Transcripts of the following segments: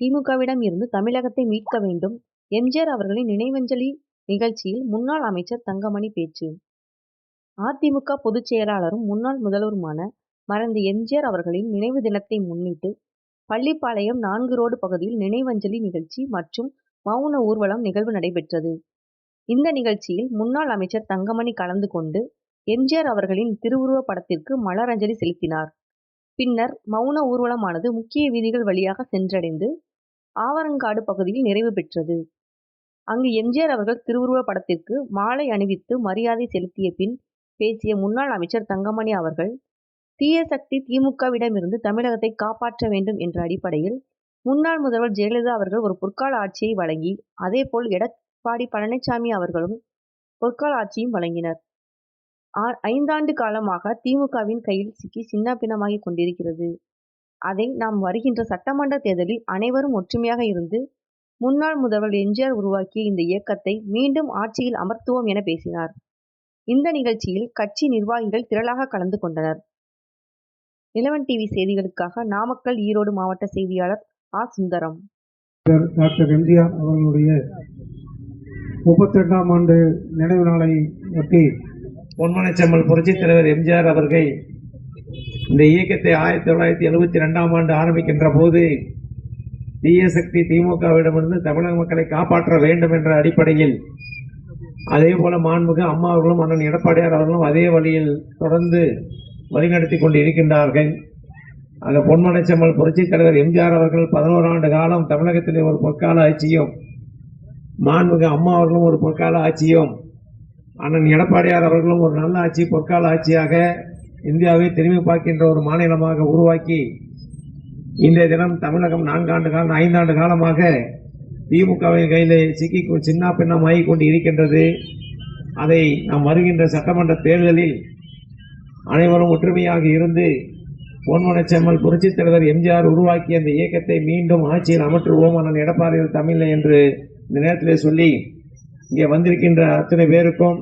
திமுகவிடம் இருந்து தமிழகத்தை மீட்க வேண்டும். எம்ஜிஆர் அவர்களின் நினைவஞ்சலி நிகழ்ச்சியில் முன்னாள் அமைச்சர் தங்கமணி பேச்சு. அதிமுக பொதுச் செயலாளரும் முன்னாள் முதல்வருமான மறைந்த எம்ஜிஆர் அவர்களின் நினைவு தினத்தை முன்னிட்டு பள்ளிப்பாளையம் நான்கு ரோடு பகுதியில் நினைவஞ்சலி நிகழ்ச்சி மற்றும் மௌன ஊர்வலம் நிகழ்வு நடைபெற்றது. இந்த நிகழ்ச்சியில் முன்னாள் அமைச்சர் தங்கமணி கலந்து கொண்டு எம்ஜிஆர் அவர்களின் திருவுருவ படத்திற்கு மலரஞ்சலி செலுத்தினார். பின்னர் மௌன ஊர்வலமானது முக்கிய வீதிகள் வழியாக சென்றடைந்து ஆவரங்காடு பகுதியில் நிறைவு பெற்றது. அங்கு எம்ஜிஆர் அவர்கள் திருவுருவ படத்திற்கு மாலை அணிவித்து மரியாதை செலுத்திய பின் பேசிய முன்னாள் அமைச்சர் தங்கமணி அவர்கள் தீய சக்தி திமுகவிடமிருந்து தமிழகத்தை காப்பாற்ற வேண்டும் என்ற அடிப்படையில் முன்னாள் முதல்வர் ஜெயலலிதா அவர்கள் ஒரு பொற்கால ஆட்சியை வழங்கி அதேபோல் எடப்பாடி பழனிசாமி அவர்களும் பொற்கால ஆட்சியும் வழங்கினர். ஐந்தாண்டு காலமாக திமுகவின் கையில் சிக்கி சின்னாபின்னமாகிக் கொண்டிருக்கிறது. அதை நாம் வருகின்ற சட்டமன்ற தேர்தலில் அனைவரும் ஒற்றுமையாக இருந்து முன்னாள் முதல்வர் எம்ஜிஆர் உருவாக்கிய இந்த இயக்கத்தை மீண்டும் ஆட்சியில் அமர்த்துவோம் என பேசினார். இந்த நிகழ்ச்சியில் கட்சி நிர்வாகிகள் திரளாக கலந்து கொண்டனர். நிலவன் டிவி செய்திகளுக்காக நாமக்கல் ஈரோடு மாவட்ட செய்தியாளர் ஆ. சுந்தரம். டாக்டர் எம்ஜிஆர் அவர்களுடைய முப்பத்தெட்டாம் ஆண்டு நினைவு நாளை ஒட்டி பொன்மனச்செம்மல் புரட்சித் தலைவர் எம்ஜிஆர் அவர்கள் இந்த இயக்கத்தை ஆயிரத்தி தொள்ளாயிரத்தி எழுபத்தி ரெண்டாம் ஆண்டு ஆரம்பிக்கின்ற போது தீய சக்தி திமுகவிடமிருந்து தமிழக மக்களை காப்பாற்ற வேண்டும் என்ற அடிப்படையில் அதே போல மாண்புக அம்மா அவர்களும் அண்ணன் எடப்பாடியார் அவர்களும் அதே வழியில் தொடர்ந்து வழிநடத்தி கொண்டு இருக்கின்றார்கள் அந்த பொன்மனச்செம்மல் புரட்சித் தலைவர் எம்ஜிஆர் அவர்கள் பதினோரு ஆண்டு காலம் தமிழகத்திலே ஒரு பொற்கால ஆட்சியும் மாண்புக அம்மா அவர்களும் ஒரு பொற்கால ஆட்சியும் அண்ணன் எடப்பாடியார் அவர்களும் ஒரு நல்ல ஆட்சி பொற்கால ஆட்சியாக இந்தியாவை திரும்பி பார்க்கின்ற ஒரு மாநிலமாக உருவாக்கி இன்றைய தினம் தமிழகம் நான்காண்டு காலம் ஐந்தாண்டு காலமாக திமுகவின் கையிலே சிக்கி சின்ன பின்னமாகி கொண்டு இருக்கின்றது. அதை நாம் வருகின்ற சட்டமன்ற தேர்தலில் அனைவரும் ஒற்றுமையாக இருந்து பொன்மனச்செம்மல் புரட்சித் தலைவர் எம்ஜிஆர் உருவாக்கிய அந்த இயக்கத்தை மீண்டும் ஆட்சியில் அமற்றுவோம் அண்ணன் எடப்பாடியில் தமிழ் என்று இந்த நேரத்திலே சொல்லி இங்கே வந்திருக்கின்ற அத்தனை பேருக்கும்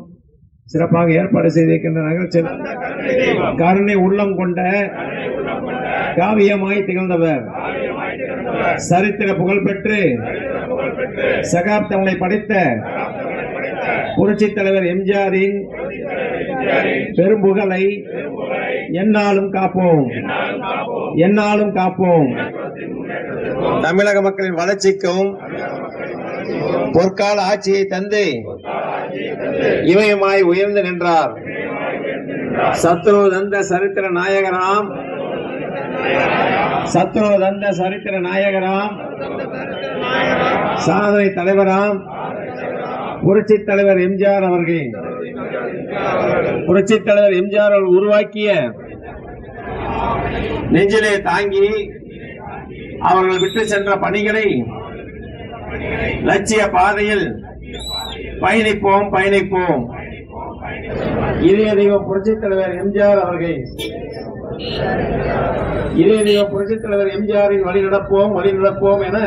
சிறப்பாக ஏற்பாடு செய்திருக்கின்ற நகர்ச்சி கருணை உள்ளம் கொண்ட காவியமாய் திகழ்ந்தவர். சரித்திர புகழ்பெற்று சகாப்தங்களை படைத்த புரட்சி தலைவர் எம்ஜிஆரின் பெரும்புகழை என்னாலும் காப்போம். என்னாலும் காப்போம். தமிழக மக்களின் வளர்ச்சிக்கும் பொற்கால ஆட்சியை தந்து இமயமாய் உயர்ந்து நின்றார். சத்ரு தந்த சரித்திர நாயகராம். சத்ரு தந்த சரித்திர நாயகராம். சாதனை தலைவராம். புரட்சி தலைவர் எம்ஜிஆர் அவர்கள். புரட்சி தலைவர் எம்ஜிஆர் அவர்கள் உருவாக்கிய நெஞ்சிலே தாங்கி அவர்கள் விட்டு சென்ற பணிகளை லட்சிய பாதையில் பயணிப்போம் பயணிப்போம். இதய தெய்வம் புரட்சித் தலைவர் எம்ஜிஆர் அவர்கள். இதய தெய்வம் புரட்சித் தலைவர் எம்ஜிஆரின் வழி நடப்போம் வழி நடப்போம் என